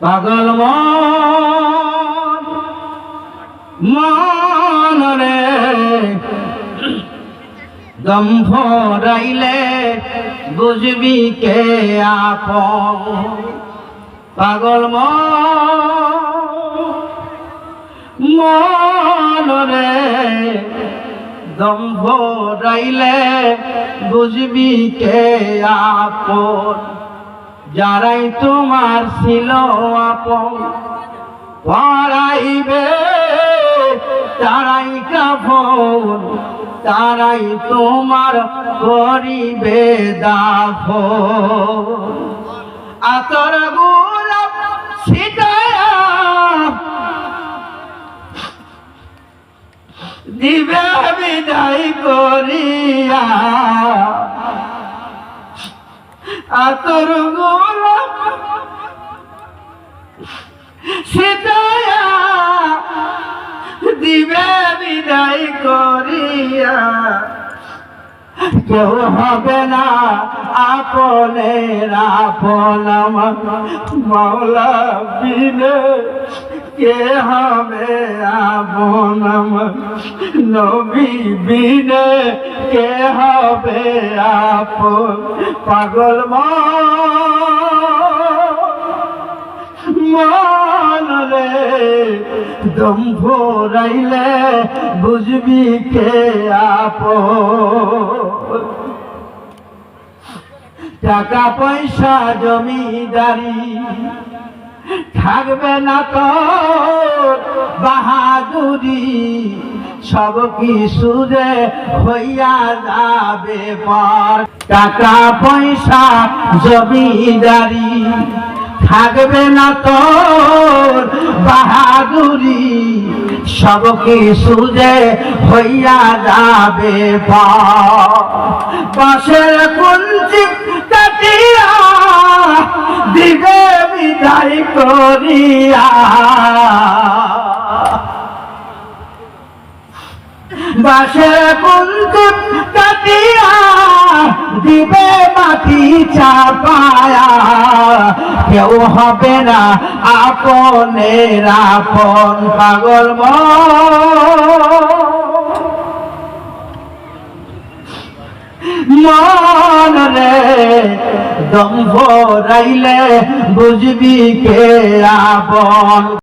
পাগল মন রে। দম বুঝবি কে আপ পাগল মন রে। দম বুঝবি কে আপন? যারাই তোমার ছিল আপন পড়াইবে তারাই কাফন, তারাই তোমার করিবে দাফ আতর গোলাপ ছিটায়া দিবে বিদায় করিয়া আতর গোলাপ সিতায়া দিবে বিদায় করিয়া। কেউ হবে না আপনের আপন আমার। মাওলা বিনে কে হবে আপন আমার নবী বিনে কে হবে আপন পাগল মন রে দম ভরাইলে বুঝবি কে আপন টাকা পয়সা জমিদারি থাকবে না তো বাহাদুরি, সব কিছু রে হইয়া যাবে পর। টাকা, পয়সা, জমিদারি, থাকবে না তোর বাহাদুরি, সব কিছু যে হইয়া যাবে পাশের কুঞ্চি বাসে কুঞ্চি কাটিয়া দিবে মাটি চাপায়া। কেউ হবে না আপনের আপন পাগল মন। রে দম্ভ রাইলে বুঝবি কে আপন